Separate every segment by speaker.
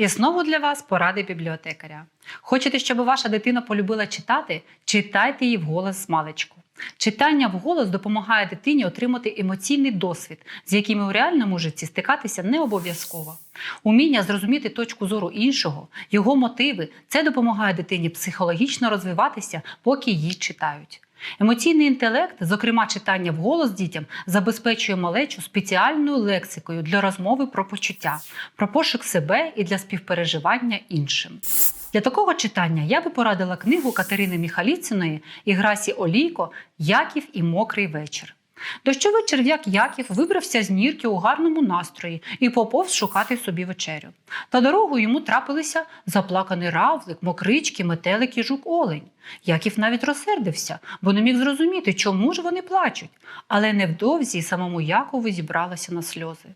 Speaker 1: І знову для вас поради бібліотекаря. Хочете, щоб ваша дитина полюбила читати? Читайте її вголос з маличку. Читання вголос допомагає дитині отримати емоційний досвід, з якими у реальному житті стикатися не обов'язково. Уміння зрозуміти точку зору іншого, його мотиви це допомагає дитині психологічно розвиватися, поки її читають. Емоційний інтелект, зокрема читання вголос дітям, забезпечує малечу спеціальною лексикою для розмови про почуття, про пошук себе і для співпереживання іншим. Для такого читання я би порадила книгу Катерини Міхаліциної і Грасі Олійко Яків і мокрий вечір. Дощовий черв'як Яків вибрався з нірки у гарному настрої і поповз шукати собі вечерю. Та дорогою йому трапилися заплаканий равлик, мокрички, метелик і жук олень. Яків навіть розсердився, бо не міг зрозуміти, чому ж вони плачуть. Але невдовзі й самому Якову зібралося на сльози.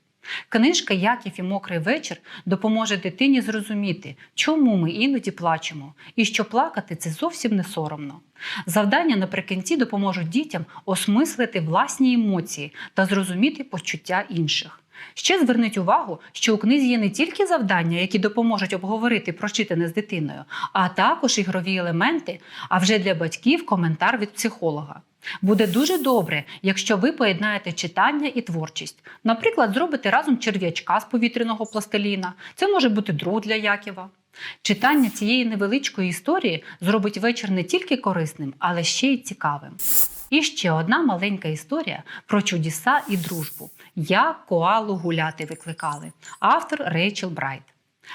Speaker 1: Книжка Яків і мокрий вечір допоможе дитині зрозуміти, чому ми іноді плачемо, і що плакати це зовсім не соромно. Завдання наприкінці допоможуть дітям осмислити власні емоції та зрозуміти почуття інших. Ще зверніть увагу, що у книзі є не тільки завдання, які допоможуть обговорити прочитане з дитиною, а також ігрові елементи, а вже для батьків коментар від психолога. Буде дуже добре, якщо ви поєднаєте читання і творчість. Наприклад, зробите разом черв'ячка з повітряного пластиліна. Це може бути друг для Яківа. Читання цієї невеличкої історії зробить вечір не тільки корисним, але ще й цікавим. І ще одна маленька історія про чудеса і дружбу. Як коалу гуляти викликали. Автор Рейчел Брайт.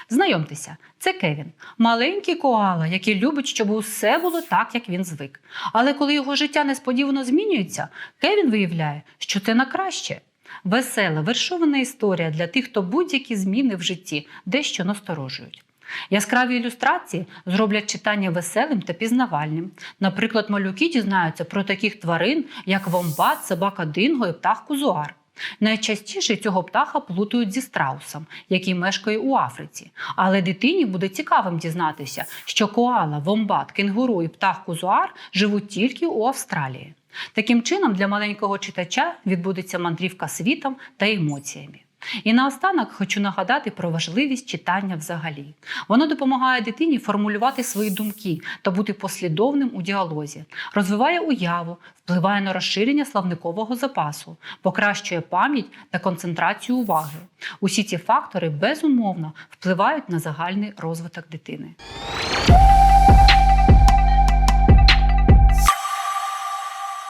Speaker 1: Знайомтеся, це Кевін, маленький коала, який любить, щоб усе було так, як він звик. Але коли його життя несподівано змінюється, Кевін виявляє, що це на краще. Весела, вершована історія для тих, хто будь-які зміни в житті дещо насторожують. Яскраві ілюстрації зроблять читання веселим та пізнавальним. Наприклад, малюки дізнаються про таких тварин, як вомбат, собака динго і птах кузуар. Найчастіше цього птаха плутають зі страусом, який мешкає у Африці. Але дитині буде цікавим дізнатися, що коала, вомбат, кенгуру і птах кузуар живуть тільки у Австралії. Таким чином, для маленького читача відбудеться мандрівка світом та емоціями. І наостанок хочу нагадати про важливість читання взагалі. Воно допомагає дитині формулювати свої думки та бути послідовним у діалозі, розвиває уяву, впливає на розширення славникового запасу, покращує пам'ять та концентрацію уваги. Усі ці фактори безумовно впливають на загальний розвиток дитини.